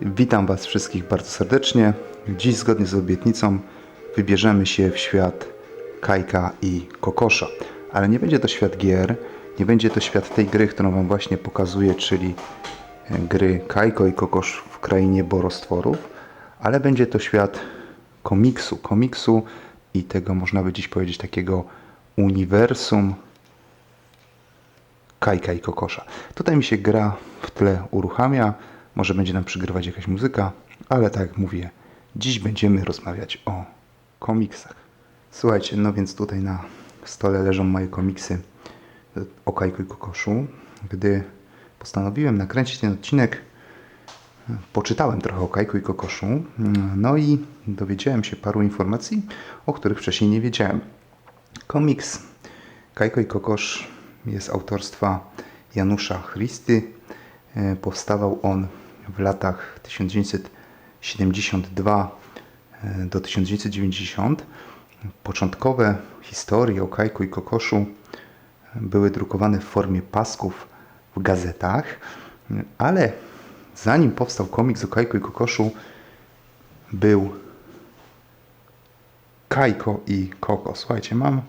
Witam Was wszystkich bardzo serdecznie. Dziś, zgodnie z obietnicą, wybierzemy się w świat Kajka i Kokosza. Ale nie będzie to świat gier, nie będzie to świat tej gry, którą Wam właśnie pokazuję, czyli e, gry Kajko i Kokosz w krainie borostworów, ale będzie to świat komiksu. Komiksu i tego, można by dziś powiedzieć, takiego uniwersum Kajka i Kokosza. Tutaj mi się gra w tle uruchamia, może będzie nam przygrywać jakaś muzyka, ale tak jak mówię, dziś będziemy rozmawiać o komiksach. Słuchajcie, no więc tutaj na stole leżą moje komiksy o Kajku i Kokoszu. Gdy postanowiłem nakręcić ten odcinek, poczytałem trochę o Kajku i Kokoszu, no i dowiedziałem się paru informacji, o których wcześniej nie wiedziałem. Komiks Kajko i Kokosz jest autorstwa Janusza Christy. E, Powstawał on w latach 1972 e, do 1990. Początkowe historie o Kajku i Kokoszu były drukowane w formie pasków w gazetach, ale zanim powstał komiks o Kajku i Kokoszu, był Kajko i Koko. Słuchajcie, mam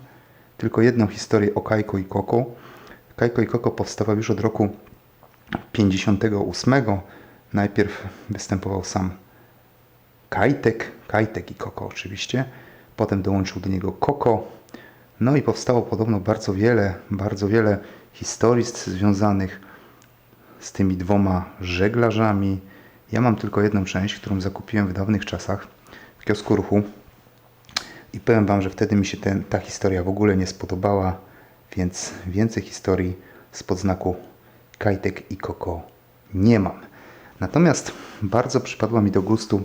tylko jedną historię o Kajko i Koko. Kajko i Koko powstawał już od roku 58. Najpierw występował sam Kajtek, Kajtek i Koko oczywiście. Potem dołączył do niego Koko. No i powstało podobno bardzo wiele, bardzo wiele historii związanych z tymi dwoma żeglarzami. Ja mam tylko jedną część, którą zakupiłem w dawnych czasach w kiosku ruchu. I powiem Wam, że wtedy mi się ten, ta historia w ogóle nie spodobała, więc więcej historii spod znaku Kajtek i Koko nie mam. Natomiast bardzo przypadła mi do gustu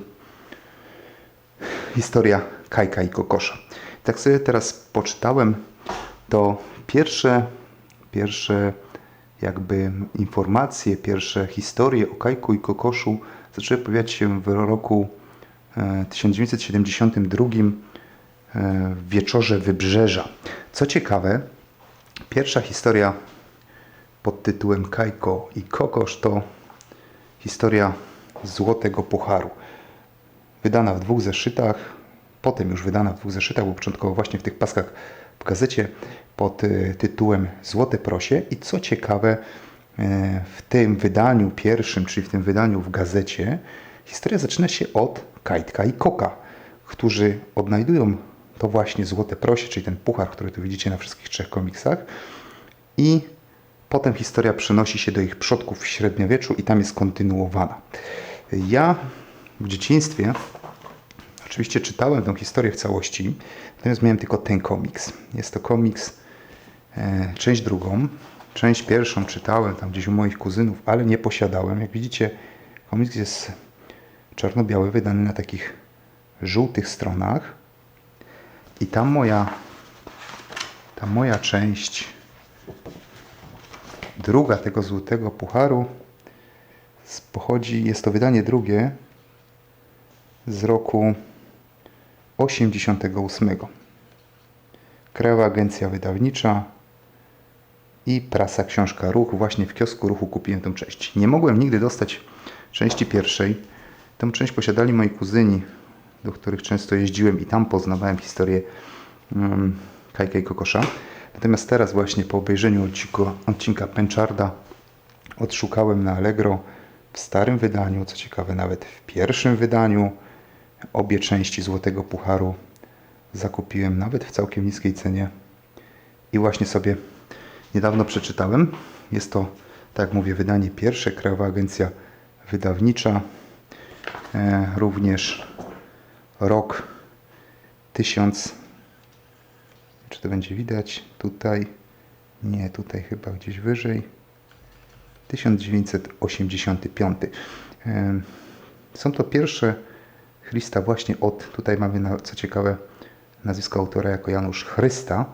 historia Kajka i Kokosza. Tak sobie teraz poczytałem, to pierwsze, pierwsze jakby informacje, pierwsze historie o Kajku i Kokoszu zaczęły pojawiać się w roku e, 1972 e, w wieczorze Wybrzeża. Co ciekawe, pierwsza historia pod tytułem Kajko i Kokosz to historia Złotego Pucharu. Wydana w dwóch zeszytach, potem już wydana w dwóch zeszytach, bo początkowo właśnie w tych paskach w gazecie pod e, tytułem Złote Prosie. I co ciekawe, e, w tym wydaniu pierwszym, czyli w tym wydaniu w gazecie, historia zaczyna się od Kajtka i Koka, którzy odnajdują to właśnie Złote Prosie, czyli ten puchar, który tu widzicie na wszystkich trzech komiksach. I Potem historia przenosi się do ich przodków w średniowieczu i tam jest kontynuowana. Ja w dzieciństwie oczywiście czytałem tę historię w całości, natomiast miałem tylko ten komiks. Jest to komiks, e, część drugą. Część pierwszą czytałem tam gdzieś u moich kuzynów, ale nie posiadałem. Jak widzicie, komiks jest czarno-biały, wydany na takich żółtych stronach. I tam moja, ta moja część druga tego złotego pucharu pochodzi, jest to wydanie drugie z roku 88. Krajowa Agencja Wydawnicza i prasa Książka Ruch. Właśnie w kiosku Ruchu kupiłem tę część. Nie mogłem nigdy dostać części pierwszej. Tę część posiadali moi kuzyni, do których często jeździłem i tam poznawałem historię um, Kajka i Kokosza. Natomiast teraz właśnie po obejrzeniu odcinku, odcinka Pencharda odszukałem na Allegro w starym wydaniu, co ciekawe nawet w pierwszym wydaniu. Obie części Złotego Pucharu zakupiłem nawet w całkiem niskiej cenie. I właśnie sobie niedawno przeczytałem. Jest to, tak jak mówię, wydanie pierwsze, Krajowa Agencja Wydawnicza, e, również rok 1000 czy to będzie widać? Tutaj. Nie, tutaj chyba gdzieś wyżej. 1985. Em, Są to pierwsze Christa właśnie od, tutaj mamy na, co ciekawe nazwisko autora jako Janusz Chrysta.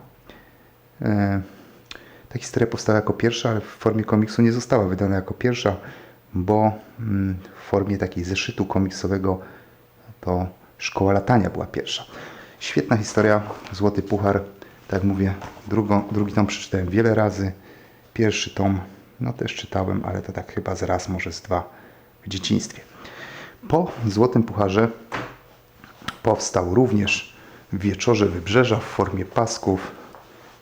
Ta historia powstała jako pierwsza, ale w formie komiksu nie została wydana jako pierwsza, bo mm, w formie takiej zeszytu komiksowego to Szkoła Latania była pierwsza. Świetna historia, Złoty Puchar. Tak mówię, drugą, drugi tom przeczytałem wiele razy. Pierwszy tom, no też czytałem, ale to tak chyba z raz, może z dwa w dzieciństwie. Po Złotym Pucharze powstał również w Wieczorze Wybrzeża w formie pasków,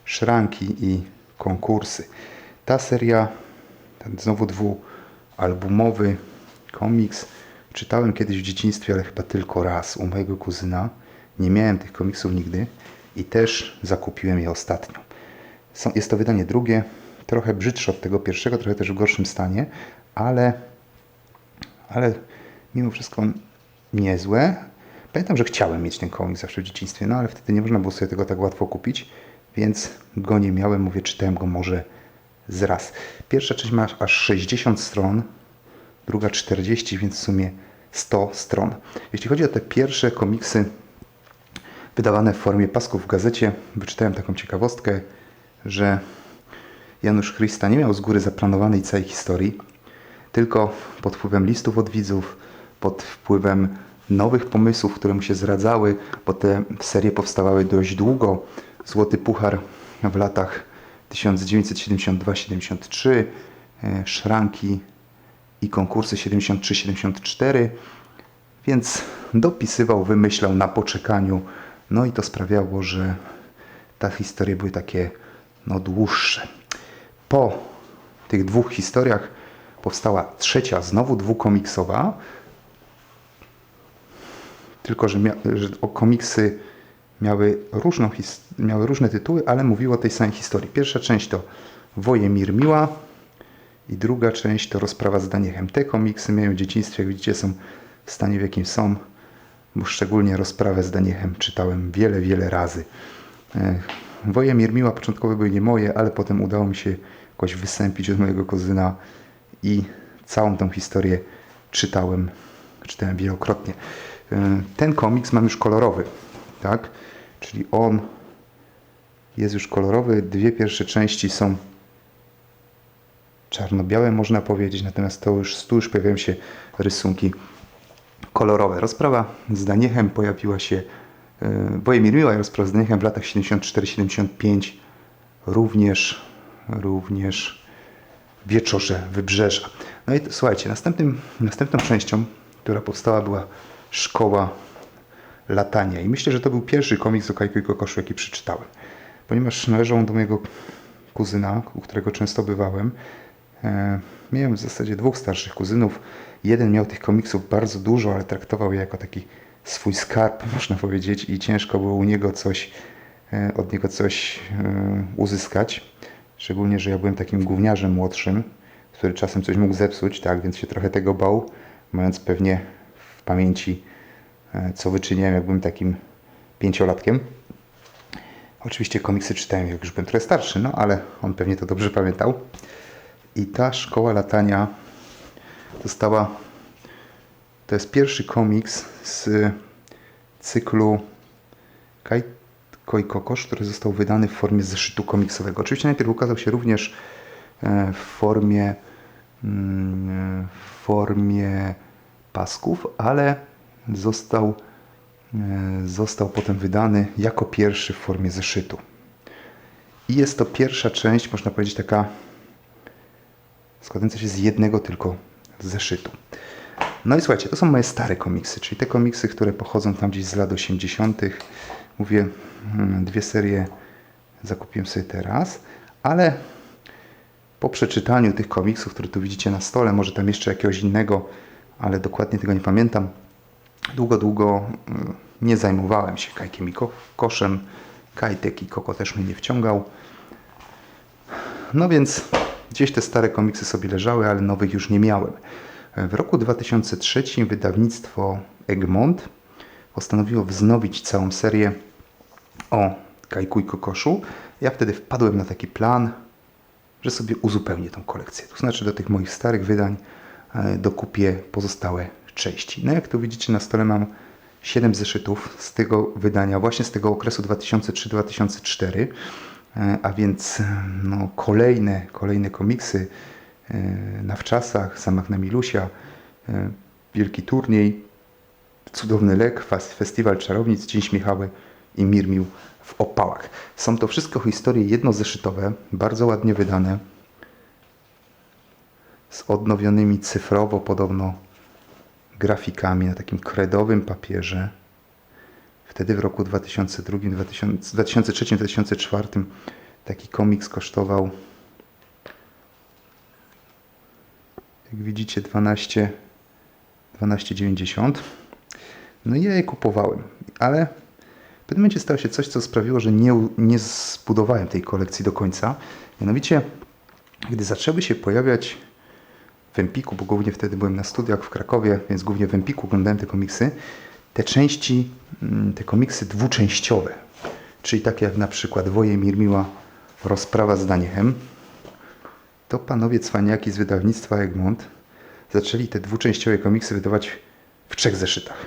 szranki i konkursy. Ta seria, ten znowu dwualbumowy komiks, czytałem kiedyś w dzieciństwie, ale chyba tylko raz u mojego kuzyna. Nie miałem tych komiksów nigdy i też zakupiłem je ostatnio. Są, jest to wydanie drugie, trochę brzydsze od tego pierwszego, trochę też w gorszym stanie, ale, ale mimo wszystko niezłe. Pamiętam, że chciałem mieć ten komiks zawsze w dzieciństwie, no ale wtedy nie można było sobie tego tak łatwo kupić, więc go nie miałem, mówię, czytałem go może z raz. Pierwsza część ma aż 60 stron, druga 40, więc w sumie 100 stron. Jeśli chodzi o te pierwsze komiksy wydawane w formie pasków w gazecie, wyczytałem taką ciekawostkę, że Janusz Chrysta nie miał z góry zaplanowanej całej historii, tylko pod wpływem listów od widzów, pod wpływem nowych pomysłów, które mu się zradzały, bo te serie powstawały dość długo. Złoty Puchar w latach 1972-73, e, szranki i konkursy 73-74, więc dopisywał, wymyślał na poczekaniu. No i to sprawiało, że te historie były takie no, dłuższe. Po tych dwóch historiach powstała trzecia, znowu dwukomiksowa, tylko że, że o komiksy miały, różną miały różne tytuły, ale mówiły o tej samej historii. Pierwsza część to Wojemir Miła i druga część to Rozprawa z Daniechem. Te komiksy miałem w dzieciństwie, jak widzicie, są w stanie, w jakim są, szczególnie Rozprawę z Daniechem czytałem wiele, wiele razy. E, Wojemir Miła początkowo były nie moje, ale potem udało mi się jakoś wysępić od mojego kuzyna i całą tą historię czytałem, czytałem wielokrotnie. E, Ten komiks mam już kolorowy, tak? Czyli on jest już kolorowy. Dwie pierwsze części są czarno-białe, można powiedzieć, natomiast to już, tu już pojawiają się rysunki kolorowe. Rozprawa z Daniechem pojawiła się, e, Wojemir i rozprawa z Daniechem w latach 74-75 również, również wieczorze Wybrzeża. No i słuchajcie, następnym, następną częścią, która powstała była Szkoła Latania i myślę, że to był pierwszy komiks o Kajku i Kokoszu, jaki przeczytałem, ponieważ należał on do mojego kuzyna, u którego często bywałem. E, Miałem w zasadzie dwóch starszych kuzynów. Jeden miał tych komiksów bardzo dużo, ale traktował je jako taki swój skarb, można powiedzieć, i ciężko było u niego coś, e, od niego coś e, uzyskać. Szczególnie, że ja byłem takim gówniarzem młodszym, który czasem coś mógł zepsuć, tak, więc się trochę tego bał, mając pewnie w pamięci, e, co wyczyniałem, jak byłem takim pięciolatkiem. Oczywiście komiksy czytałem, jak już byłem trochę starszy, no ale on pewnie to dobrze pamiętał. I ta szkoła latania została. To jest pierwszy komiks z cyklu Kajko i Kokosz, który został wydany w formie zeszytu komiksowego. Oczywiście najpierw ukazał się również e, w formie, mm, w formie pasków, ale został, e, został potem wydany jako pierwszy w formie zeszytu. I jest to pierwsza część, można powiedzieć, taka składająca się z jednego tylko zeszytu. No i słuchajcie, to są moje stare komiksy, czyli te komiksy, które pochodzą tam gdzieś z lat 80. Mówię, mm, dwie serie zakupiłem sobie teraz, ale po przeczytaniu tych komiksów, które tu widzicie na stole, może tam jeszcze jakiegoś innego, ale dokładnie tego nie pamiętam, długo, długo mm, nie zajmowałem się Kajkiem i Ko- Koszem. Kajtek i Koko też mnie nie wciągał. No więc gdzieś te stare komiksy sobie leżały, ale nowych już nie miałem. W roku 2003 wydawnictwo Egmont postanowiło wznowić całą serię o Kajku i Kokoszu. Ja wtedy wpadłem na taki plan, że sobie uzupełnię tą kolekcję. To znaczy do tych moich starych wydań e, dokupię pozostałe części. No jak tu widzicie na stole mam 7 zeszytów z tego wydania, właśnie z tego okresu 2003-2004, E, a więc e, no, kolejne, kolejne komiksy e, na wczasach, Zamach na Milusia, e, Wielki Turniej, Cudowny Lek, Festiwal Czarownic, Dzień Śmiechały i Mirmił w opałach. Są to wszystko historie jednozeszytowe, bardzo ładnie wydane, z odnowionymi cyfrowo podobno grafikami na takim kredowym papierze. Wtedy w roku 2002, 2000 2003-2004 taki komiks kosztował jak widzicie 12 12,90 no i ja je kupowałem, ale w pewnym momencie stało się coś, co sprawiło, że nie, nie zbudowałem tej kolekcji do końca. Mianowicie, gdy zaczęły się pojawiać w Empiku, bo głównie wtedy byłem na studiach w Krakowie, więc głównie w Empiku oglądałem te komiksy, te części, mm, te komiksy dwuczęściowe, czyli takie jak na przykład Wojemir Miła, Rozprawa z Daniechem, to panowie cwaniaki z wydawnictwa Egmont zaczęli te dwuczęściowe komiksy wydawać w trzech zeszytach.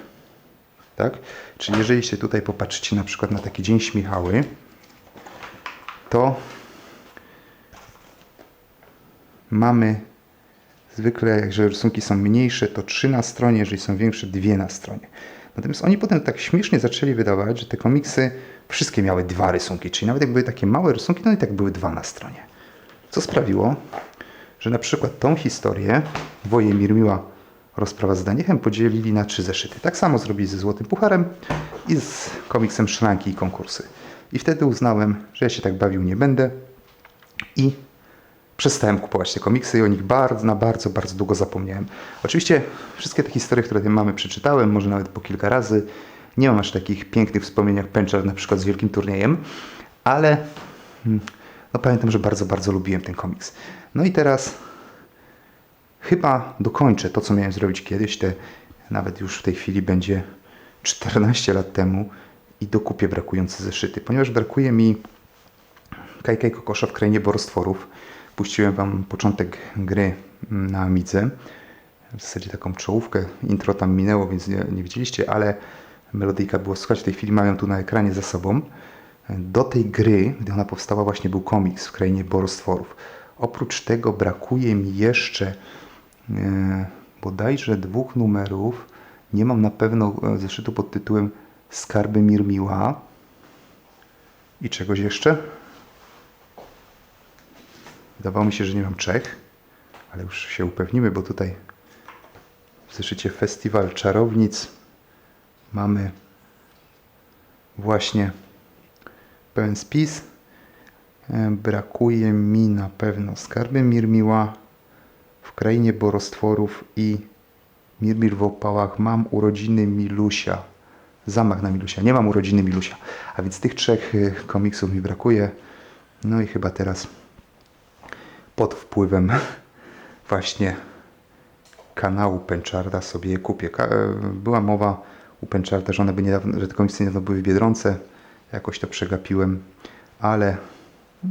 Tak? Czyli jeżeli się tutaj popatrzycie na przykład na taki Dzień Śmichały, to mamy zwykle, jeżeli rysunki są mniejsze, to trzy na stronie, jeżeli są większe, dwie na stronie. Natomiast oni potem tak śmiesznie zaczęli wydawać, że te komiksy wszystkie miały dwa rysunki, czyli nawet jak były takie małe rysunki, no i tak były dwa na stronie. Co sprawiło, że na przykład tą historię Wojemir Miła rozprawa z Daniechem podzielili na trzy zeszyty. Tak samo zrobili ze Złotym Pucharem i z komiksem Szranki i konkursy. I wtedy uznałem, że ja się tak bawił nie będę i przestałem kupować te komiksy i o nich bardzo, na bardzo, bardzo długo zapomniałem. Oczywiście wszystkie te historie, które tutaj mamy, przeczytałem, może nawet po kilka razy. Nie mam aż takich pięknych wspomnień jak Pęczar na przykład z Wielkim Turniejem, ale mm, no pamiętam, że bardzo, bardzo lubiłem ten komiks. No i teraz chyba dokończę to, co miałem zrobić kiedyś, te nawet już w tej chwili będzie 14 lat temu i dokupię brakujące zeszyty, ponieważ brakuje mi Kajkaj Kokosza w krainie borostworów. Puściłem Wam początek gry na Amidze. W zasadzie taką czołówkę. Intro tam minęło, więc nie, nie widzieliście, ale melodyjka było słychać. W tej chwili mają tu na ekranie za sobą. Do tej gry, gdy ona powstała, właśnie był komiks w krainie borostworów. Oprócz tego brakuje mi jeszcze e, bodajże dwóch numerów. Nie mam na pewno e, zeszytu pod tytułem Skarby Mirmiła. I czegoś jeszcze? Wydawało mi się, że nie mam Czech, ale już się upewnimy, bo tutaj w zeszycie Festiwal Czarownic mamy właśnie pełen spis. E, Brakuje mi na pewno Skarby Mirmiła w Krainie Borostworów i Mirmir w opałach. Mam urodziny Milusia. Zamach na Milusia. Nie mam urodziny Milusia. A więc tych trzech y, komiksów mi brakuje. No i chyba teraz pod wpływem właśnie kanału Pęczarda sobie je kupię. E, Była mowa u Pęczarda, że, one by niedawno, że te komiksy niedawno były w Biedronce. Jakoś to przegapiłem, ale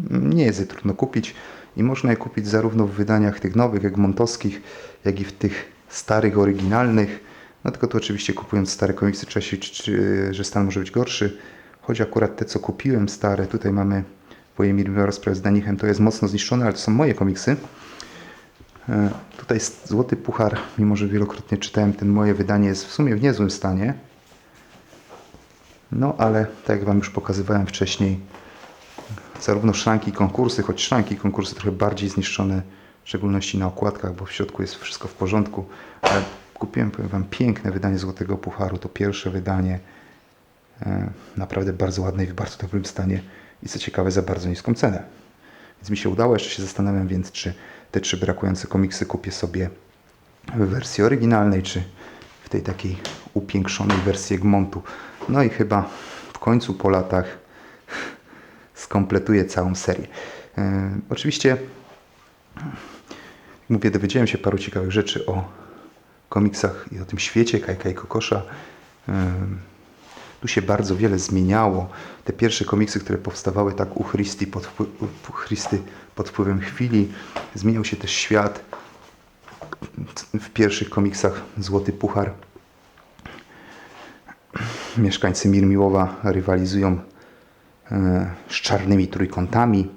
nie jest je trudno kupić i można je kupić zarówno w wydaniach tych nowych, egmontowskich, jak i w tych starych, oryginalnych. No tylko tu oczywiście kupując stare komiksy trzeba się czy- że stan może być gorszy. Choć akurat te, co kupiłem stare, tutaj mamy Wojemir Miła rozprawę z Danichem, to jest mocno zniszczone, ale to są moje komiksy. E, Tutaj Złoty Puchar, mimo że wielokrotnie czytałem, ten moje wydanie jest w sumie w niezłym stanie. No ale tak jak Wam już pokazywałem wcześniej, zarówno szranki konkursy, choć szranki konkursy trochę bardziej zniszczone, w szczególności na okładkach, bo w środku jest wszystko w porządku. Ale kupiłem, powiem Wam, piękne wydanie Złotego Pucharu, to pierwsze wydanie. E, Naprawdę bardzo ładne i w bardzo dobrym stanie i co ciekawe za bardzo niską cenę. Więc mi się udało, jeszcze się zastanawiam więc, czy te trzy brakujące komiksy kupię sobie w wersji oryginalnej, czy w tej takiej upiększonej wersji Egmontu. No i chyba w końcu po latach skompletuję całą serię. E, oczywiście, mówię, dowiedziałem się paru ciekawych rzeczy o komiksach i o tym świecie Kajka i Kokosza. E, tu się bardzo wiele zmieniało. Te pierwsze komiksy, które powstawały tak u Christy pod, u Christy pod wpływem chwili, zmieniał się też świat. W pierwszych komiksach Złoty Puchar mieszkańcy Mirmiłowa rywalizują e, z czarnymi trójkątami.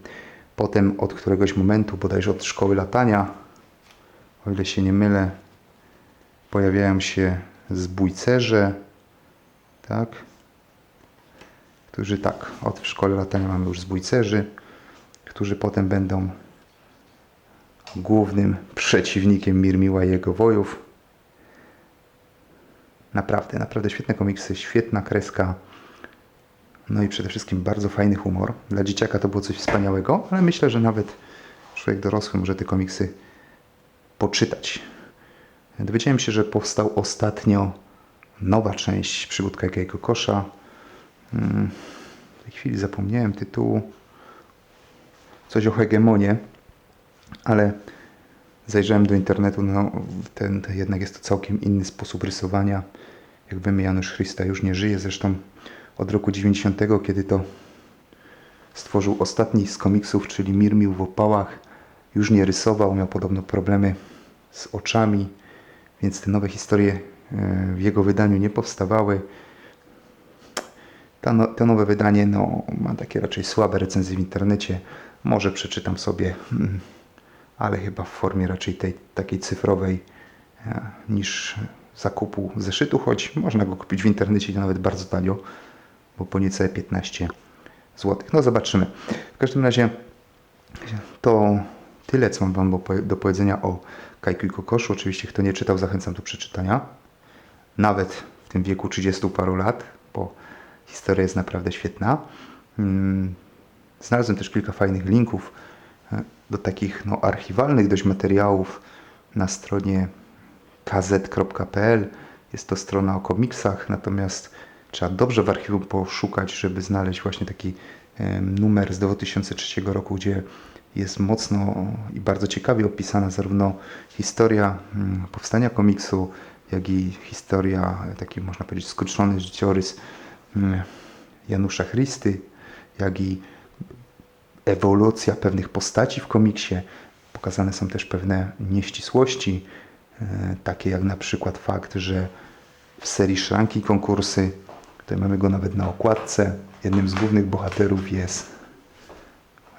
Potem od któregoś momentu, bodajże od szkoły latania, o ile się nie mylę, pojawiają się zbójcerze, tak? Którzy tak, od w szkole latania mamy już zbójcerzy, którzy potem będą głównym przeciwnikiem Mirmiła i jego wojów. Naprawdę, naprawdę świetne komiksy, świetna kreska. No i przede wszystkim bardzo fajny humor. Dla dzieciaka to było coś wspaniałego, ale myślę, że nawet człowiek dorosły może te komiksy poczytać. Dowiedziałem się, że powstał ostatnio nowa część przygód Kajka i Kokosza. Mm, W tej chwili zapomniałem tytułu. Coś o hegemonie, ale zajrzałem do internetu, no ten, jednak jest to całkiem inny sposób rysowania. Jak wiemy, Janusz Chrysta już nie żyje, zresztą od roku 90, kiedy to stworzył ostatni z komiksów, czyli Mirmił w opałach, już nie rysował, miał podobno problemy z oczami, więc te nowe historie e, w jego wydaniu nie powstawały. Ta no, to nowe wydanie no, ma takie raczej słabe recenzje w internecie. Może przeczytam sobie, mm, ale chyba w formie raczej tej takiej cyfrowej e, niż zakupu zeszytu, choć można go kupić w internecie nawet bardzo tanio, bo po niecałe 15 zł. No zobaczymy. W każdym razie to tyle, co mam Wam do powiedzenia o Kajku i Kokoszu. Oczywiście, kto nie czytał, zachęcam do przeczytania. Nawet w tym wieku 30 paru lat, bo historia jest naprawdę świetna. Mm, Znalazłem też kilka fajnych linków e, do takich no, archiwalnych dość materiałów na stronie kz.pl. Jest to strona o komiksach, natomiast trzeba dobrze w archiwum poszukać, żeby znaleźć właśnie taki numer z 2003 roku, gdzie jest mocno i bardzo ciekawie opisana zarówno historia mm, powstania komiksu, jak i historia, taki można powiedzieć skrócony życiorys Janusza Chrysty, jak i ewolucja pewnych postaci w komiksie. Pokazane są też pewne nieścisłości, e, takie jak na przykład fakt, że w serii Szranki konkursy, tutaj mamy go nawet na okładce, jednym z głównych bohaterów jest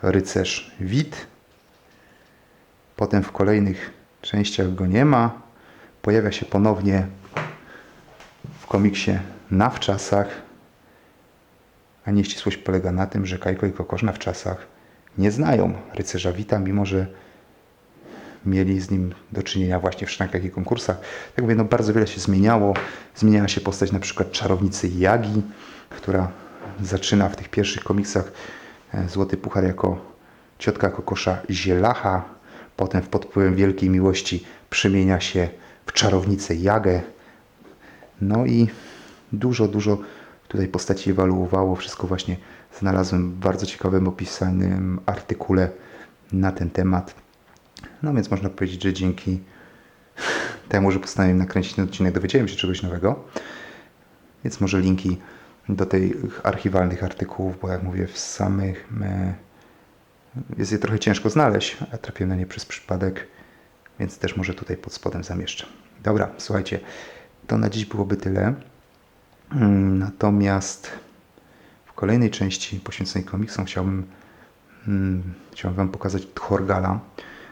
rycerz Wit. Potem w kolejnych częściach go nie ma. Pojawia się ponownie w komiksie na wczasach, a nieścisłość polega na tym, że Kajko i Kokosz na wczasach nie znają rycerza Wita, mimo że mieli z nim do czynienia właśnie w szrankach i konkursach. Tak mówię, no bardzo wiele się zmieniało. Zmieniała się postać na przykład czarownicy Jagi, która zaczyna w tych pierwszych komiksach e, Złoty Puchar jako ciotka kokosza Zielacha. Potem pod wpływem wielkiej miłości przemienia się w czarownicę Jagę. No i dużo, dużo tutaj postaci ewoluowało. Wszystko właśnie znalazłem w bardzo ciekawym opisanym artykule na ten temat. No więc można powiedzieć, że dzięki temu, że postanowiłem nakręcić ten odcinek, dowiedziałem się czegoś nowego. Więc może linki do tych archiwalnych artykułów, bo jak mówię, w samych jest je trochę ciężko znaleźć, a trafiłem na nie przez przypadek, więc też może tutaj pod spodem zamieszczę. Dobra, słuchajcie, to na dziś byłoby tyle. Mm, Natomiast w kolejnej części poświęconej komiksom chciałbym, mm, chciałbym Wam pokazać Tchorgala.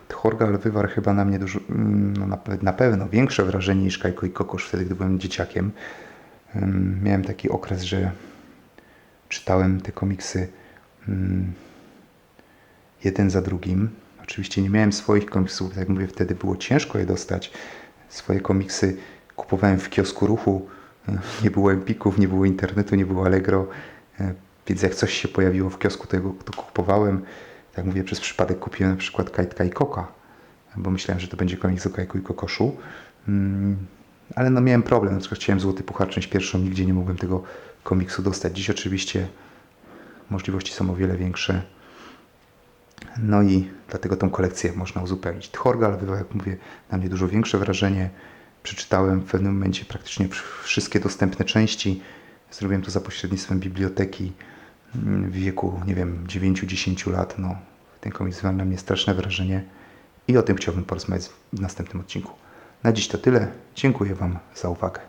Tchorgal wywarł chyba na mnie dużo, mm, no na, na pewno większe wrażenie niż Kajko i Kokosz wtedy, gdy byłem dzieciakiem. Miałem taki okres, że czytałem te komiksy jeden za drugim. Oczywiście nie miałem swoich komiksów, tak jak mówię, wtedy było ciężko je dostać. Swoje komiksy kupowałem w kiosku ruchu. Nie było Empików, nie było internetu, nie było Allegro, e, więc jak coś się pojawiło w kiosku, to, jego, to kupowałem. Tak mówię, przez przypadek kupiłem na przykład Kajtka i Koka, bo myślałem, że to będzie komiks o Kajku i Kokoszu. Mm, Ale no miałem problem, na przykład chciałem Złoty Puchar część pierwszą, nigdzie nie mogłem tego komiksu dostać. Dziś oczywiście możliwości są o wiele większe. No i dlatego tą kolekcję można uzupełnić. Tchorgal wywarł, jak mówię, na mnie dużo większe wrażenie. Przeczytałem w pewnym momencie praktycznie wsz- wszystkie dostępne części. Zrobiłem to za pośrednictwem biblioteki mm, w wieku, nie wiem, 9-10 lat. No, ten komiks wywarł na mnie straszne wrażenie i o tym chciałbym porozmawiać w następnym odcinku. Na dziś to tyle. Dziękuję Wam za uwagę.